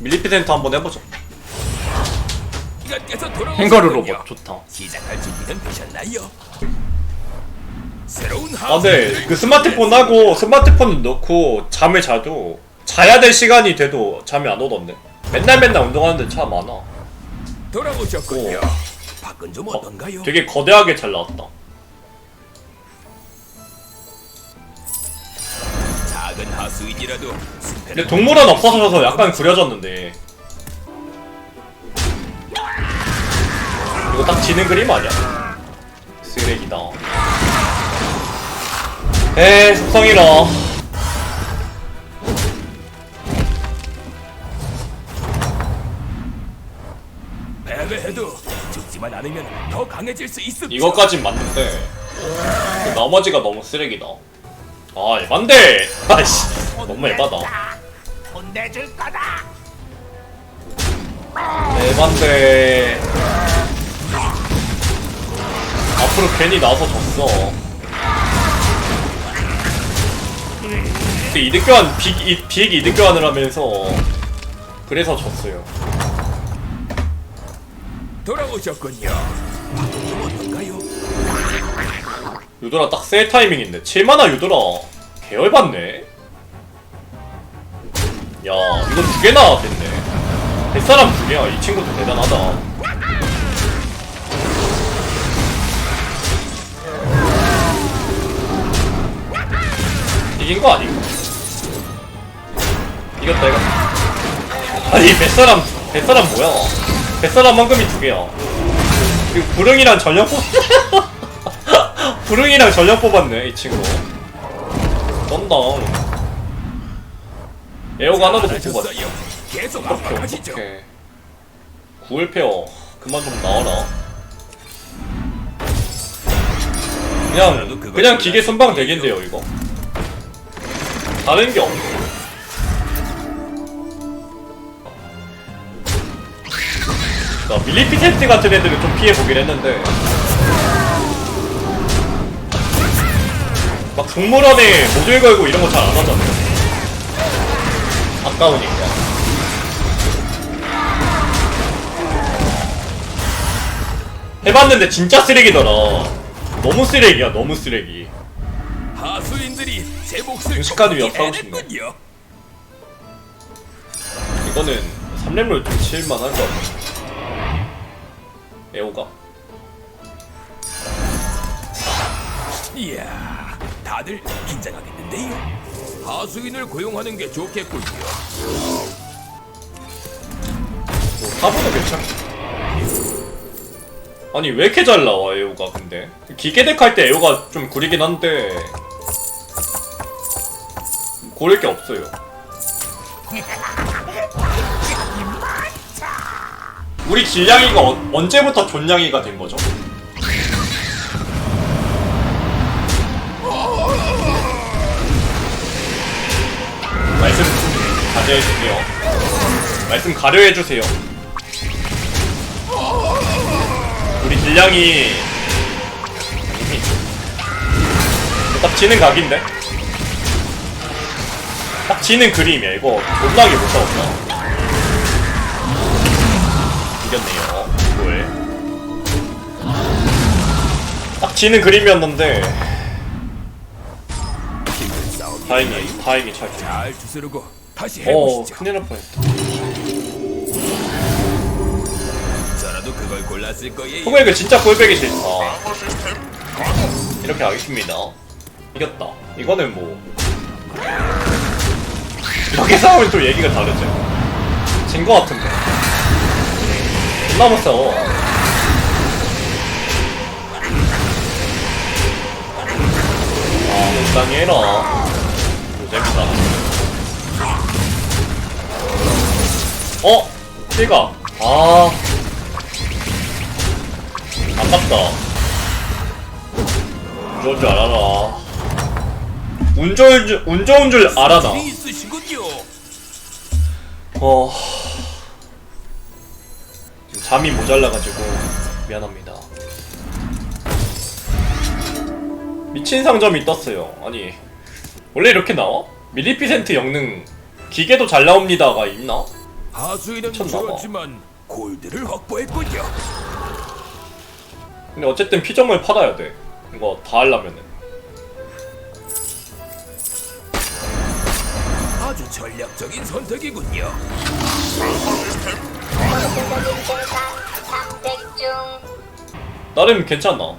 밀리피센트 한번 해보죠. 행거르 로봇 좋다. 시작할 준비는 되셨나요? 새로운 아, 네. 그 스마트폰 하고 스마트폰 넣고 잠을 자도 자야 될 시간이 돼도 잠이 안 오던데. 맨날 맨날 운동하는데 참 많아. 돌아오셨군요. 오. 밖은 좀 어, 어떤가요? 되게 거대하게 잘 나왔다. 작은 하수인이라도 근데 동물원 없어져서 약간 구려졌는데. 이거 딱 지는 그림 아니야? 쓰레기다. 에 속성이라. 패배해도 죽지만 않으면 더 강해질 수 있습니다. 이거까진 맞는데 그 나머지가 너무 쓰레기다. 아 에반데. 아씨 너무 에바다. 혼내줄 거다. 에반데. 앞으로 괜히 나서 졌어. 근데 이득 교환 빅, 이, 빅 이득 교환을 하면서 그래서 졌어요. 돌아오셨군요. 어떤가요? 유도라 딱 셀 타이밍인데 7만화 유도라 개열받네 야 이거 두 개나 됐네. 뱃사람 두 개야. 이 친구도 대단하다. 이긴 거 아닌가? 이겼다 이거. 아니 뱃사람 뱃사람 뭐야? 뱃사람 황금이 두 개야. 그리고 구릉이랑 전력 뽑 구릉이랑 전력 뽑았네 이 친구. 쩐다 에어가 하나도 못 잘하셨어요. 계속 압박하시죠. 오케이 구울 페어. 그만 좀 나와라. 그냥 그냥 기계 선방 되겠네요 이거. 다른 게 없네 나 밀리피센트 같은 애들은 좀 피해보긴 했는데. 막 동물원에 모듈 걸고 이런 거 잘 안 하잖아요 아까우니까. 해봤는데 진짜 쓰레기더라 너무 쓰레기야 너무 쓰레기. 하수인들이 제 몫을 걷기 위협하고 싶네. 이거는 3렘롤 좀 칠만 할것 같아. 에오가. 이야, 다들 긴장하겠는데요. 하수인을 고용하는 게 좋겠군요. 뭐 사보다 괜찮지 아니 왜 이렇게 잘 나와 에오가 근데 기계덱 할 때 에오가 좀 구리긴 한데 고를 게 없어요 우리 길냥이가 어- 언제부터 존냥이가 된 거죠? 주세요. 말씀 가려해 주세요. 우리 길냥이 딱 지는 각인데? 딱 지는 그림이야 이거 존나게 못 싸웠다. 이겼네요. 왜? 딱 지는 그림이었는데 다행히 다행히 잘. 됐- 잘 주스르고 다시 어 해보시죠. 큰일 날 뻔했다. 저라도 그걸 골랐을 거예요. 후배가 진짜 꼴배기 싫다. 이렇게 하겠습니다. 이겼다. 이거는 뭐 이렇게 싸우면 또 얘기가 다르죠. 진 거 같은데. 존나 못 싸워. 아, 적당히 해라. 재밌다. 어? 실가. 아. 아깝다. 운 좋은 줄 알아라. 운 좋은 줄, 운 좋은 줄 있으시군요. 어. 지금 잠이 모자라가지고 미안합니다. 미친 상점이 떴어요. 아니 원래 이렇게 나와? 밀리피센트 영능 기계도 잘 나옵니다가 있나? 하수인은 미쳤나 봐. 죽었지만 골드를 확보했군요. 근데 어쨌든 피정을 팔아야 돼 이거 다 하려면은 아주 전략적인 선택이군요. 나름 괜찮아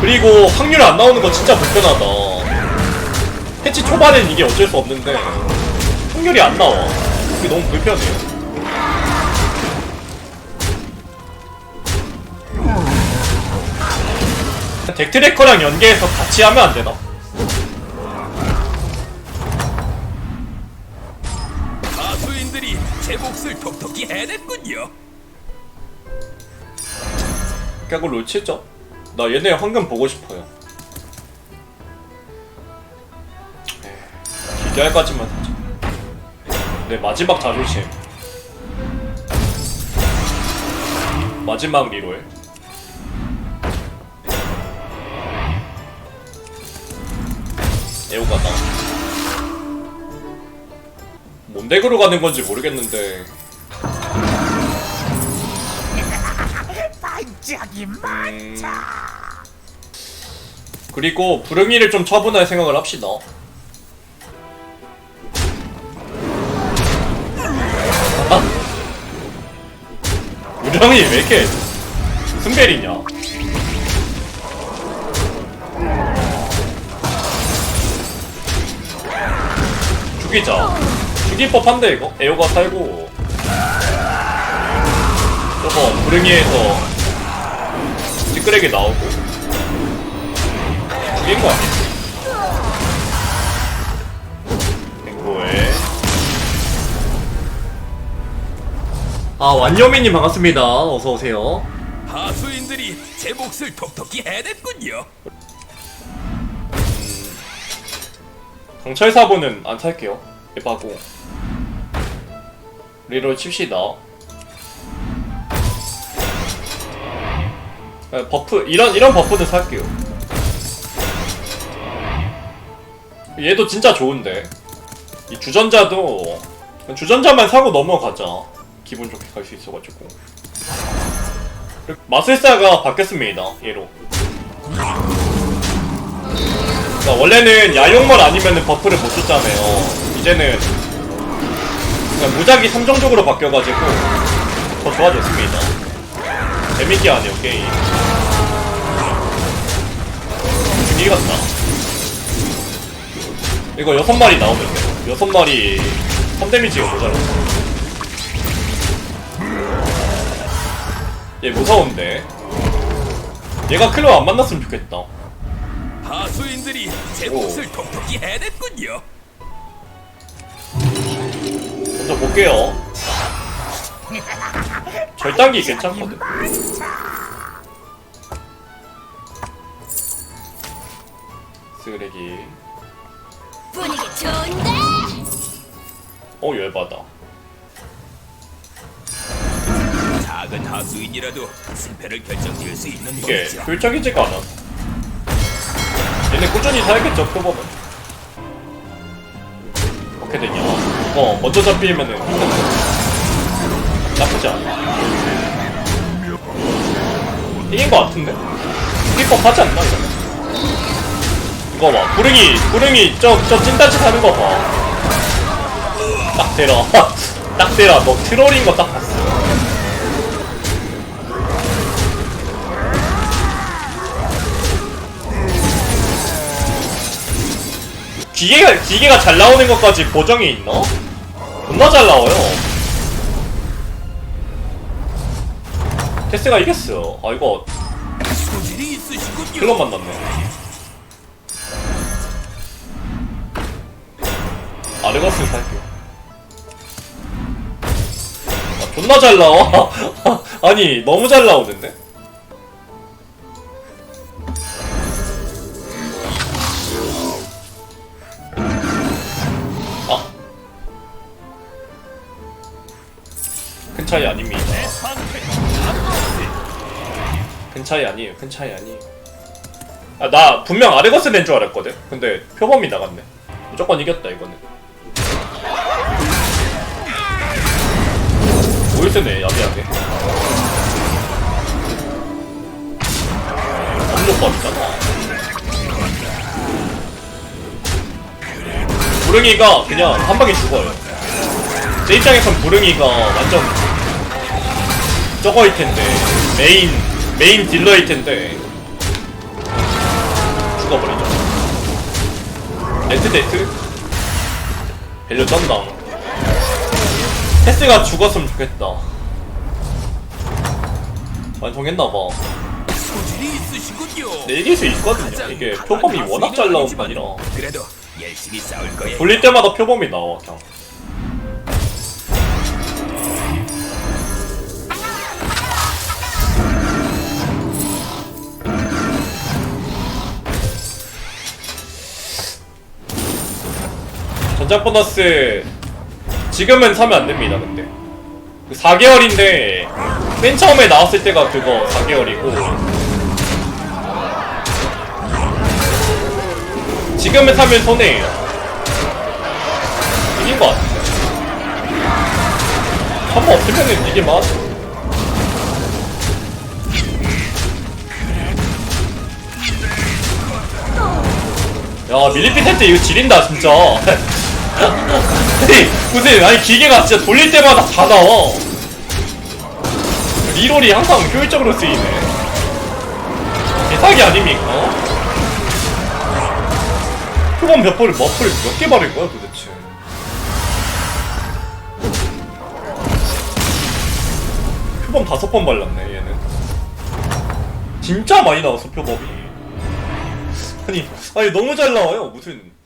그리고 확률 안 나오는 거 진짜 불편하다 패치 초반엔 이게 어쩔 수 없는데 확률이 안 나와 이게 너무 불편해 덱트래커랑 연계해서 같이 하면 안 되나? 하수인들이 제 몫을 톡톡히 해냈군요. 그냥 롤 치죠? 나 얘네 황금 보고 싶어요 에이, 기결까지만 하자 내 마지막 자존심. 마지막 리롤. 애호가다 뭔 덱으로 가는 건지 모르겠는데. 음. 그리고 부릉이를 좀 처분할 생각을 합시다. 부릉이 왜 이렇게 승벨이냐? 죽이자. 죽일 법한데 이거? 에어가 살고 저거 부릉이에서 찌끄레기 나오고 죽인 거 아니야? 아 완여민님 반갑습니다. 어서 오세요. 하수인들이 제 몫을 톡톡히 해냈군요. 강철 사본은 안 살게요. 에바고. 리롤 칩시다. 아, 버프 이런 이런 버프는 살게요. 얘도 진짜 좋은데. 이 주전자도 주전자만 사고 넘어가자 기분 좋게 갈 수 있어가지고. 마술사가 바뀌었습니다 얘로. 그러니까 원래는 야용물 아니면은 버프를 못 줬잖아요. 이제는 그냥 무작위 선정적으로 바뀌어가지고 더 좋아졌습니다. 재밌게 하네요 게임. 같다. 이거 여섯 마리 나오면 돼 여섯 마리 3데미지가 모자라 얘 무서운데. 얘가 클로 안 만났으면 좋겠다. 하수인들이 제 오. 몫을 톡톡히 해냈군요. 먼저 볼게요. 절단기 괜찮거든 쓰레기. 분위기 좋은데? 어 열받아 작은 하수인이라도 승패를 결정지을 수 있는 이게 법이죠. 효율적이지가 않아. 얘네 꾸준히 살겠죠 표범은? 어떻게 되냐? 어 먼저 잡히면은 힘든데 나쁘지 않아. 이긴 거 같은데? 이길 법 하지 않나 이러면 이거 봐 구릉이 구릉이 저, 저 찐따짓 하는 거 봐 딱 대라 딱 대라 너 트롤인 거 딱 봤어 기계가 기계가 잘 나오는 것까지 보정이 있나? 존나 잘 나와요. 테스가 이겼어. 아 이거. 클럽 만났네. 아르가스 살게요. 아, 존나 잘 나와. 아니 너무 잘 나오는데. 차이 아닙니다. 큰 차이 아니에요. 큰 차이 아니에요. 아, 나 분명 아레거스 낸 줄 알았거든. 근데 표범이 나갔네. 무조건 이겼다 이거는. 보이스네 야비하게. 엄격법이잖아. 무릉이가 그냥 한 방에 죽어요. 제 입장에선 무릉이가 완전 저거일 텐데. 메인 메인 딜러일 텐데. 죽어버리죠. 네트 네트. 벨려 쩐다 테스가 죽었으면 좋겠다. 완성했나봐. 소질이 있으시군요. 네, 이길 수 있거든요. 이게 표범이 워낙 잘 나온 거 아니라. 그래도 열심히 싸울 거예요. 돌릴 때마다 표범이 나와 그냥 전장 보너스 지금은 사면 안 됩니다 근데. 그 4개월인데 맨 처음에 나왔을 때가 그거 4개월이고. 지금은 사면 손해예요. 이긴 것 같은데 한번 없으면은 이게 맞아 야 밀리피 텐트 이거 지린다 진짜 아니 무슨 아니 기계가 진짜 돌릴 때마다 다 나와 리롤이 항상 효율적으로 쓰이네. 대사기 아닙니까? 표범 몇 번을 머플을 몇개 바른 거야 도대체? 표범 다섯 번 발랐네 얘는. 진짜 많이 나왔어 표범이. 아니 아니 너무 잘 나와요 무슨